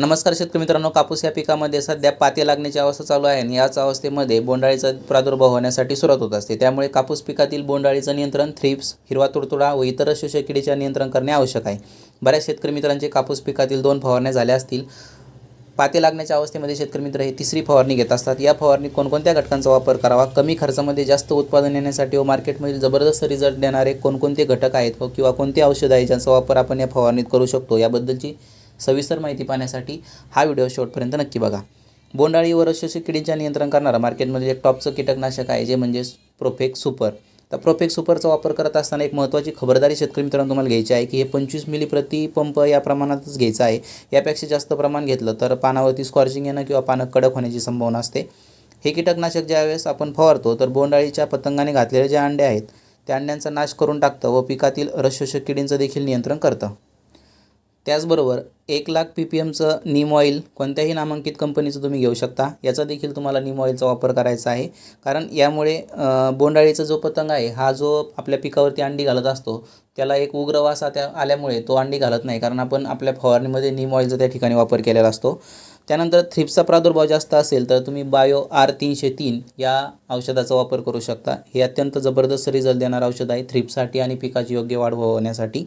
नमस्कार शेतकरी मित्रांनो कापूस या पिकामध्ये सध्या पाते लागण्याची अवस्था चालू आहे आणि याच अवस्थेमध्ये बोंडाळीचा प्रादुर्भाव होण्यासाठी सुरुवात होत असते. त्यामुळे कापूस पिकातील बोंडाळीचं नियंत्रण थ्रिप्स हिरवा तुडतुडा व इतर शोषक किडीचे नियंत्रण करणे आवश्यक आहे. बऱ्याच शेतकरी मित्रांचे कापूस पिकातील दोन फवारण्या झाल्या असतील. पाते लागण्याच्या अवस्थेमध्ये शेतकरी मित्र हे तिसरी फवारणी घेत असतात. या फवारणीत कोणकोणत्या घटकांचा वापर करावा? कमी खर्चामध्ये जास्त उत्पादन येण्यासाठी व मार्केटमधील जबरदस्त रिझल्ट देणारे कोणकोणते घटक आहेत व किंवा कोणते औषध आहे ज्यांचा वापर आपण या फवारणीत करू शकतो? याबद्दलची सविस्तर माहिती पाहण्यासाठी हा व्हिडिओ शेवटपर्यंत नक्की बघा. बोंडाळी व किडींच्या नियंत्रण करणारा मार्केटमध्ये एक टॉपचं कीटकनाशक आहे जे म्हणजे प्रोफेक सुपर तर प्रोफेक सुपरचा वापर करत असताना एक महत्त्वाची खबरदारी शेतकरी मित्रांनो तुम्हाला घ्यायची आहे की हे पंचवीस मिली प्रति पंप या प्रमाणातच घ्यायचं आहे. यापेक्षा जास्त प्रमाण घेतलं तर पानावरती स्कॉर्चिंग येणं किंवा पानं कडक होण्याची संभावना असते. हे कीटकनाशक ज्यावेळेस आपण फवारतो तर बोंडाळीच्या पतंगाने घातलेले जे अंडे आहेत त्या अंड्यांचा नाश करून टाकतं व पिकातील रसशोषक किडींचं देखील नियंत्रण करतं. त्याचबरोबर एक लाख पी पी एमचं नीम ऑइल कोणत्याही नामांकित कंपनीचं तुम्ही घेऊ शकता. याचा देखील तुम्हाला नीम ऑइलचा वापर करायचा आहे. कारण यामुळे बोंडाळीचा जो पतंग आहे हा जो आपल्या पिकावरती अंडी घालत असतो त्याला एक उग्र वास त्या आल्यामुळे तो अंडी घालत नाही. कारण आपण आपल्या फवारणीमध्ये नीम ऑइलचा त्या ठिकाणी वापर केलेला असतो. त्यानंतर थ्रिप्सचा प्रादुर्भाव जास्त असेल तर तुम्ही बायो आर तीनशे तीन या औषधाचा वापर करू शकता. हे अत्यंत जबरदस्त रिझल्ट देणारं औषध आहे थ्रिप्ससाठी आणि पिकाची योग्य वाढ होण्यासाठी.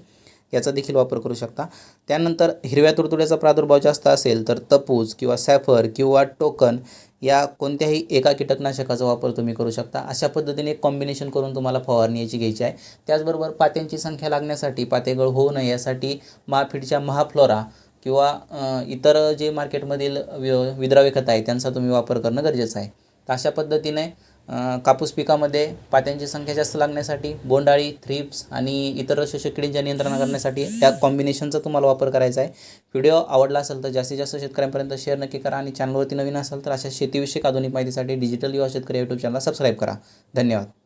याचा देखील वापर करू शकता. त्यानंतर हिरव्या तुडतुड्याचा प्रादुर्भाव जास्त असेल तर तपूज किंवा सॅफर किंवा टोकन या कोणत्याही एका कीटकनाशकाचा वापर तुम्ही करू शकता. अशा पद्धतीने एक कॉम्बिनेशन करून तुम्हाला फवारणी याची घ्यायची आहे. त्याचबरोबर पात्यांची संख्या लागण्यासाठी पातेगळ होऊ नये यासाठी माफिडच्या महाफ्लोरा किंवा इतर जे मार्केटमधील वि विद्राव्य खत आहे त्यांचा तुम्ही वापर करणं गरजेचं आहे. तर अशा पद्धतीने कापूस पिकामध्ये पात्यांची संख्या जास्त लागण्यासाठी बोंडाळी थ्रिप्स आणि इतर शोषक किडींच्या नियंत्रण करण्यासाठी त्या कॉम्बिनेशनचा तुम्हाला वापर करायचा आहे. व्हिडिओ आवडला असेल तर जास्तीत जास्त शेतकऱ्यांपर्यंत शेअर नक्की करा आणि चॅनलवरती नवीन असाल तर अशा शेतीविषयक आधुनिक माहितीसाठी डिजिटल युवा शेतकरी यूट्यूब चॅनलला सबस्क्राईब करा. धन्यवाद.